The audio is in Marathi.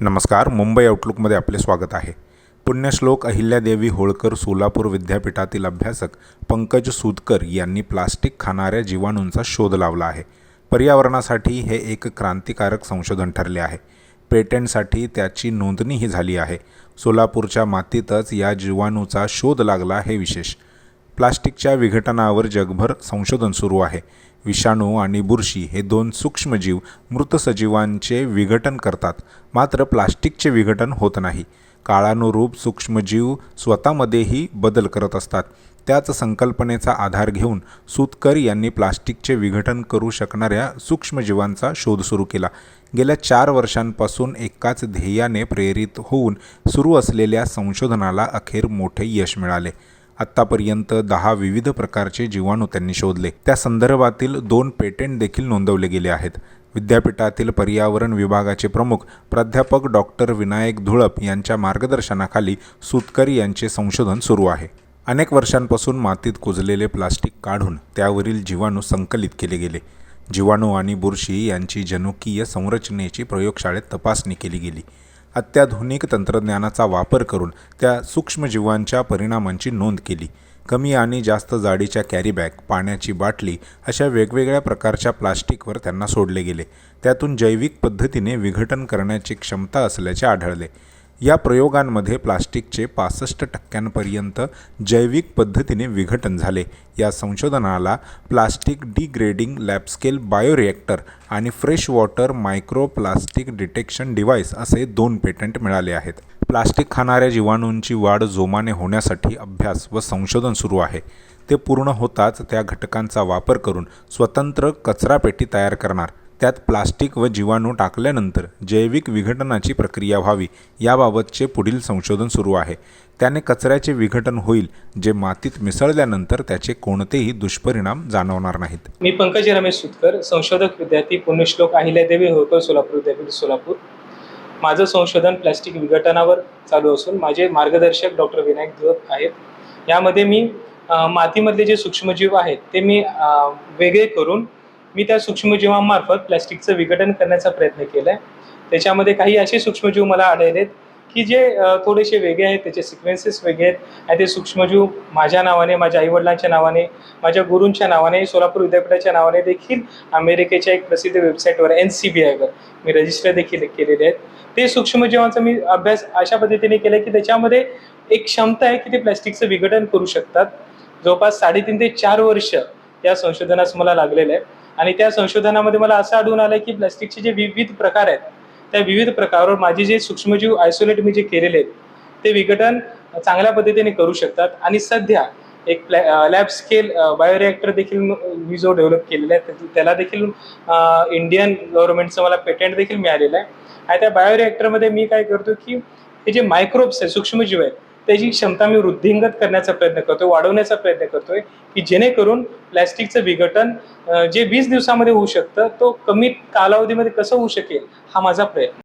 नमस्कार मुंबई आउटलुकमध्ये आपले स्वागत आहे. पुण्यश्लोक अहिल्यादेवी होळकर सोलापूर विद्यापीठातील अभ्यासक पंकज सुदकर यांनी प्लास्टिक खाणाऱ्या जीवाणूंचा शोध लावला आहे. पर्यावरणासाठी हे एक क्रांतिकारक संशोधन ठरले आहे. पेटंटसाठी त्याची नोंदणीही झाली आहे. सोलापूरच्या मातीतच या जीवाणूचा शोध लागला हे विशेष. प्लास्टिकच्या विघटनावर जगभर संशोधन सुरू आहे. विषाणू आणि बुरशी हे दोन सूक्ष्मजीव मृत सजीवांचे विघटन करतात. मात्र प्लास्टिकचे विघटन होत नाही. काळानुरूप सूक्ष्मजीव स्वतःमध्येही बदल करत असतात. त्याच संकल्पनेचा आधार घेऊन सुतकर यांनी प्लास्टिकचे विघटन करू शकणाऱ्या सूक्ष्मजीवांचा शोध सुरू केला. गेल्या चार वर्षांपासून एकाच ध्येयाने प्रेरित होऊन सुरू असलेल्या संशोधनाला अखेर मोठे यश मिळाले. आत्तापर्यंत दहा विविध प्रकारचे जीवाणू त्यांनी शोधले. त्या संदर्भातील दोन पेटंट देखील नोंदवले गेले आहेत. विद्यापीठातील पर्यावरण विभागाचे प्रमुख प्राध्यापक डॉक्टर विनायक धुळप यांच्या मार्गदर्शनाखाली सुतकरी यांचे संशोधन सुरू आहे. अनेक वर्षांपासून मातीत कुजलेले प्लास्टिक काढून त्यावरील जीवाणू संकलित केले गेले. जीवाणू आणि बुरशी यांची जनुकीय संरचनेची प्रयोगशाळेत तपासणी केली गेली. अत्याधुनिक तंत्रज्ञानाचा वापर करून त्या सूक्ष्मजीवांच्या परिणामांची नोंद केली. कमी आणि जास्त जाडीच्या कॅरीबॅग पाण्याची बाटली अशा वेगवेगळ्या प्रकारच्या प्लास्टिकवर त्यांना सोडले गेले. त्यातून जैविक पद्धतीने विघटन करण्याची क्षमता असल्याचे आढळले. या प्रयोगांमध्ये प्लास्टिकचे पासष्ट टक्क्यांपर्यंत जैविक पद्धतीने विघटन झाले. या संशोधनाला प्लास्टिक डिग्रेडिंग लॅबस्केल बायोरिॲक्टर आणि fresh water micro plastic detection device असे दोन पेटंट मिळाले आहेत. प्लास्टिक खाणाऱ्या जीवाणूंची वाढ जोमाने होण्यासाठी अभ्यास व संशोधन सुरू आहे. ते पूर्ण होताच त्या घटकांचा वापर करून स्वतंत्र कचरापेटी तयार करणार. त्यात प्लास्टिक व जीवाणू टाकल्यानंतर जैविक विघटनाची प्रक्रिया व्हावी याबाबतचे पुढील संशोधन सुरू आहे. त्याने कचऱ्याचे विघटन होईल जे मातीत मिसळल्यानंतर त्याचे कोणतेही दुष्परिणाम जाणवणार नाहीत. मी पंकज रमेश सुतकर संशोधक विद्यार्थी पुण्यश्लोक अहिल्यादेवी होळकर सोलापूर विद्यापीठ सोलापूर. माझं संशोधन प्लॅस्टिक विघटनावर चालू असून माझे मार्गदर्शक डॉक्टर विनायक धुळप आहेत. यामध्ये मी मातीमधले जे सूक्ष्मजीव आहेत ते मी वेगळे करून मी त्या सूक्ष्मजीवांमार्फत प्लॅस्टिकचं विघटन करण्याचा प्रयत्न केला आहे त्याच्यामध्ये काही असे सूक्ष्मजीव मला आढळलेत की जे थोडेसे वेगळे आहेत त्याचे सिक्वेन्सेस वेगळे आहेत. आणि ते सूक्ष्मजीव माझ्या नावाने माझ्या आईवडिलांच्या नावाने माझ्या गुरूंच्या नावाने सोलापूर विद्यापीठाच्या नावाने देखील अमेरिकेच्या एक प्रसिद्ध वेबसाईटवर एन सी बी आयवर मी रजिस्टर देखील केलेले आहेत. ते सूक्ष्मजीवांचा मी अभ्यास अशा पद्धतीने केला की त्याच्यामध्ये एक क्षमता आहे की ते प्लॅस्टिकचं विघटन करू शकतात. जवळपास साडेतीन ते चार वर्ष या संशोधनास मला लागलेलं आहे. आणि त्या संशोधनामध्ये मला असं आढळून आलं की प्लास्टिकचे जे विविध प्रकार आहेत त्या विविध प्रकारावर माझे जे सूक्ष्मजीव आयसोलेट मी जे केलेले आहेत ते विघटन चांगल्या पद्धतीने करू शकतात. आणि सध्या एक लॅब स्केल बायोरिॲक्टर देखील मी जो डेव्हलप केलेला आहे त्याला देखील इंडियन गव्हर्नमेंटचं मला पेटंट देखील मिळालेलं आहे. आणि त्या बायोरिॲक्टरमध्ये मी काय करतो की हे जे मायक्रोब्स आहे सूक्ष्मजीव आहेत त्याची क्षमता मी वृद्धिंगत करण्याचा प्रयत्न करतोय वाढवण्याचा प्रयत्न करतोय की जेणेकरून प्लॅस्टिकचं विघटन जे वीस दिवसामध्ये होऊ शकतं तो कमी कालावधीमध्ये कसं होऊ शकेल हा माझा प्रयत्न.